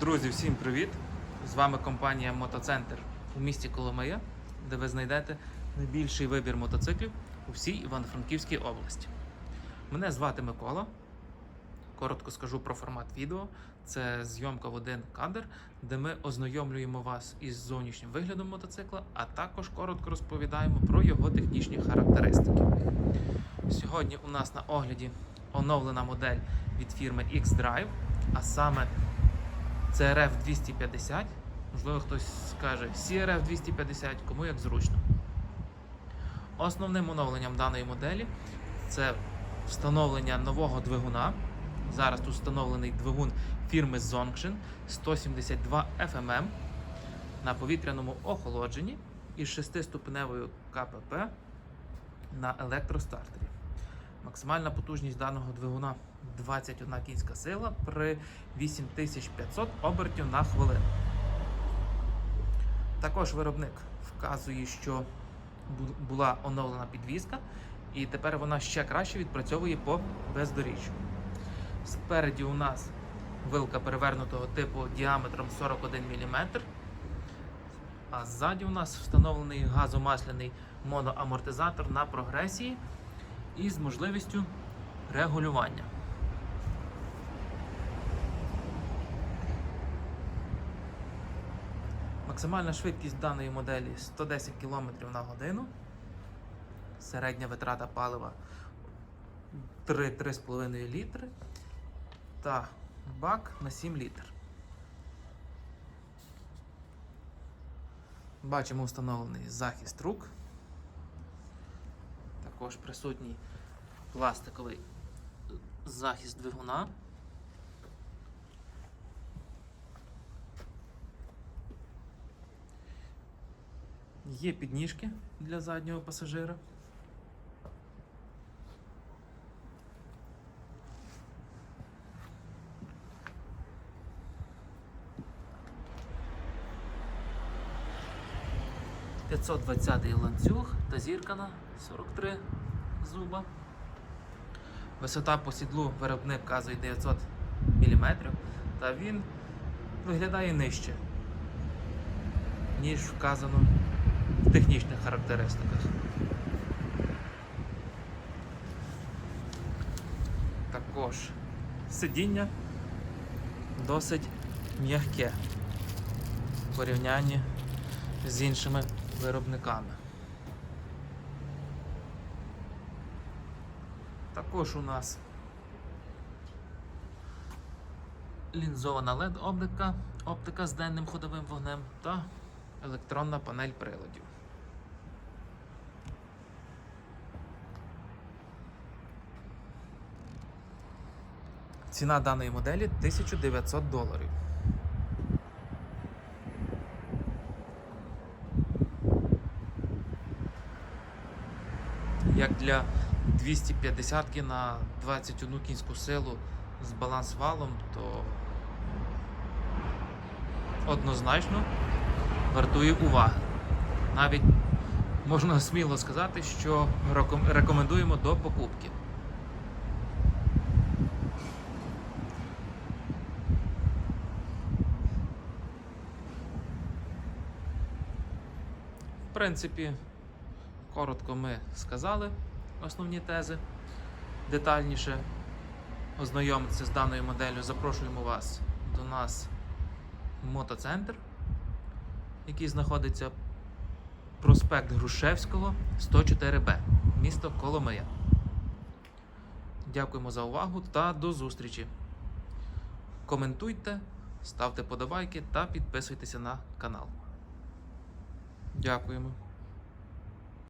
Друзі, всім привіт! З вами компанія Мотоцентр у місті Коломия, де ви знайдете найбільший вибір мотоциклів у всій Івано-Франківській області. Мене звати Микола. Коротко скажу про формат відео. Це зйомка в один кадр, де ми ознайомлюємо вас із зовнішнім виглядом мотоцикла, а також коротко розповідаємо про його технічні характеристики. Сьогодні у нас на огляді оновлена модель від фірми X-Drive, а саме CRF 250. Можливо, хтось скаже CRF 250, кому як зручно. Основним оновленням даної моделі це встановлення нового двигуна. Зараз тут встановлений двигун фірми Zongshin 172 FMM на повітряному охолодженні із 6-ступеневою КПП на електростартері. Максимальна потужність даного двигуна 21 кінська сила при 8500 обертів на хвилину. Також виробник вказує, що була оновлена підвізка, і тепер вона ще краще відпрацьовує по бездоріжжю. Спереді у нас вилка перевернутого типу діаметром 41 мм, а ззаді у нас встановлений газомасляний моноамортизатор на прогресії із можливістю регулювання. Максимальна швидкість даної моделі 110 км на годину. Середня витрата палива 3-3,5 літри та бак на 7 літр. Бачимо встановлений захист рук. Також присутній пластиковий захист двигуна. Є підніжки для заднього пасажира. – 520 ланцюг та зірка на 43 зуба. Висота по сідлу виробник вказує 900 мм, та він виглядає нижче, ніж вказано в технічних характеристиках. Також сидіння досить м'яке в порівнянні з іншими виробниками. Також у нас лінзована LED оптика, оптика з денним ходовим вогнем та електронна панель приладів. Ціна даної моделі 1900 доларів. Як для 250-ки на 21 кінську силу з баланс-валом, то однозначно вартує уваги. Навіть можна сміло сказати, що рекомендуємо до покупки. В принципі, коротко ми сказали основні тези. Детальніше ознайомитися з даною моделлю запрошуємо вас до нас в мотоцентр, який знаходиться проспект Грушевського, 104Б, місто Коломия. Дякуємо за увагу та до зустрічі. Коментуйте, ставте подобайки та підписуйтеся на канал. Дякуємо.